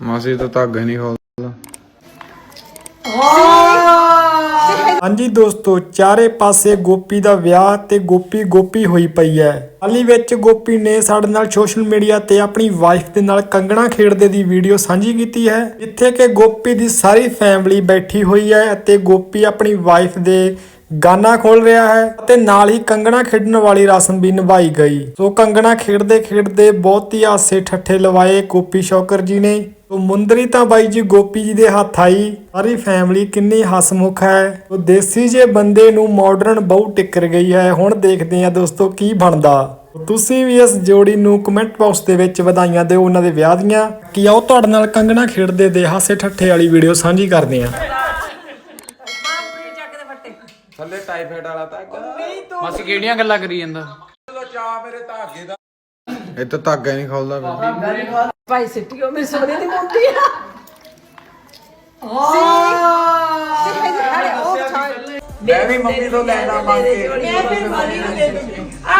ਮਾਸੀ ਤਾਂ ਧਾਗਾ ਹੀ ਨਹੀਂ ਖੋਲਦਾ। ਹਾਂਜੀ ਦੋਸਤੋ, ਚਾਰੇ ਪਾਸੇ ਗੋਪੀ ਦਾ ਵਿਆਹ ਤੇ ਗੋਪੀ ਗੋਪੀ ਹੋਈ ਪਈ ਹੈ। ਹਾਲੀ ਵਿੱਚ ਗੋਪੀ ਨੇ ਸਾਡੇ ਨਾਲ ਸੋਸ਼ਲ ਮੀਡੀਆ ਤੇ ਆਪਣੀ ਵਾਈਫ ਦੇ ਨਾਲ ਕੰਗਣਾ ਖੇਡਦੇ ਦੀ ਵੀਡੀਓ ਸਾਂਝੀ ਕੀਤੀ ਹੈ। ਜਿੱਥੇ ਕਿ ਗੋਪੀ ਦੀ ਸਾਰੀ ਫੈਮਿਲੀ ਬੈਠੀ ਹੋਈ ਹੈ ਅਤੇ ਗੋਪੀ ਆਪਣੀ ਵਾਈਫ ਦੇ ਗਾਨਾ ਖੋਲ ਰਿਹਾ ਹੈ ਅਤੇ ਨਾਲ ਹੀ ਕੰਗਣਾ ਖੇਡਣ ਵਾਲੀ ਰਸਮ ਵੀ ਨਿਭਾਈ ਗਈ। ਸੋ ਕੰਗਣਾ ਖੇਡਦੇ ਖੇਡਦੇ ਬਹੁਤ ਹੀ ਹਾਸੇ ਠੱਠੇ ਲਵਾਏ ਗੋਪੀ ਸ਼ੌਕਰ ਜੀ ਨੇ। ਸੋ ਮੁੰਦਰੀ ਤਾਂ ਬਾਈ ਜੀ ਗੋਪੀ ਜੀ ਦੇ ਹੱਥ ਆਈ। ਸਾਰੀ ਫੈਮਿਲੀ ਕਿੰਨੀ ਹਸਮੁਖ ਹੈ। ਸੋ ਦੇਸੀ ਜੇ ਬੰਦੇ ਨੂੰ ਮਾਡਰਨ ਬਹੁ ਟਿੱਕਰ ਗਈ ਹੈ। ਹੁਣ ਦੇਖਦੇ ਆ ਦੋਸਤੋ ਕੀ ਬਣਦਾ। ਤੁਸੀਂ ਵੀ ਇਸ ਜੋੜੀ ਨੂੰ ਕਮੈਂਟ ਬਾਕਸ ਦੇ ਵਿੱਚ ਵਧਾਈਆਂ ਦਿਓ ਉਹਨਾਂ ਦੇ ਵਿਆਹ ਦੀਆਂ। ਕੀ ਆਓ ਤੁਹਾਡੇ ਨਾਲ ਕੰਗਣਾ ਖੇਡਦੇ ਦੇ ਹਾਸੇ ਠੱਠੇ ਵਾਲੀ ਵੀਡੀਓ ਸਾਂਝੀ ਕਰਦੇ ਆ ਥੱਲੇ ਟਾਈਫਾਈਡ ਵਾਲਾ ਧਾਗਾ ਮਾਸੀ ਕਿਹੜੀਆਂ ਗੱਲਾਂ ਕਰੀ ਜਾਂਦਾ? ਇਹ ਤਾਂ ਧਾਗਾ ਹੀ ਨਹੀਂ ਖੋਲਦਾ ਫਿਰ ਭਾਈ ਸਿੱਟੀਓ ਮੇਰੀ ਸੋਨੇ ਦੀ ਮੁੰਡੀ ਆ। ਮੈਂ ਵੀ ਮੰਮੀ ਤੋਂ ਲੈਣਾ ਮੰਗ ਕੇ। ਇਹ ਫਿਰ ਵਾਲੀ ਨੂੰ ਦੇ ਦੇ ਆ